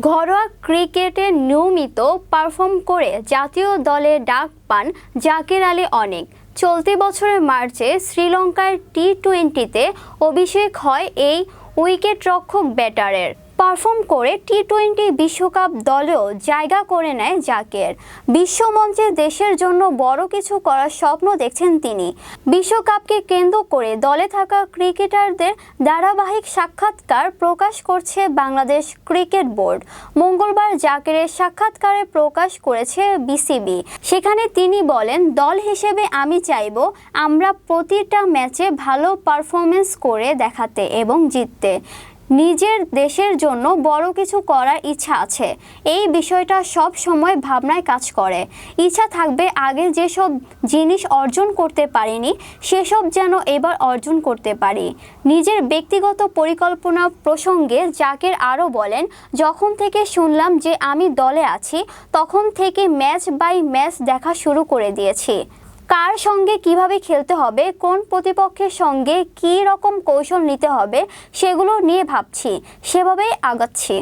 ঘরোয়া ক্রিকেটে নিয়মিত পারফর্ম করে জাতীয় দলে ডাক পান জাকির আলী অনেক। চলতি বছরের মার্চে শ্রীলঙ্কার টি টোয়েন্টিতে অভিষেক হয় এই উইকেটরক্ষক ব্যাটারের। পারফর্ম করে টি টোয়েন্টি বিশ্বকাপ দলেও জায়গা করে নেয় জাকের। বিশ্বমঞ্চে দেশের জন্য বড় কিছু করার স্বপ্ন দেখছেন তিনি। বিশ্বকাপকে কেন্দ্র করে দলে থাকা ক্রিকেটারদের ধারাবাহিক সাক্ষাৎকার প্রকাশ করছে বাংলাদেশ ক্রিকেট বোর্ড। মঙ্গলবার জাকেরের সাক্ষাৎকারে প্রকাশ করেছে বিসিবি। সেখানে তিনি বলেন, দল হিসেবে আমি চাইব আমরা প্রতিটা ম্যাচে ভালো পারফরমেন্স করে দেখাতে এবং জিততে। নিজের দেশের জন্য বড় কিছু করার ইচ্ছা আছে। এই বিষয়টা সব সময় ভাবনায় কাজ করে। ইচ্ছা থাকবে আগে যেসব জিনিস অর্জন করতে পারিনি, সেসব যেন এবার অর্জন করতে পারি। নিজের ব্যক্তিগত পরিকল্পনা প্রসঙ্গে জাকের আরও বলেন, যখন থেকে শুনলাম যে আমি দলে আছি, তখন থেকে ম্যাচ বাই ম্যাচ দেখা শুরু করে দিয়েছি। কার সঙ্গে কীভাবে খেলতে হবে, কোন প্রতিপক্ষের সঙ্গে কী রকম কৌশল নিতে হবে, সেগুলো নিয়ে ভাবছি। সেভাবেই আগাচ্ছি।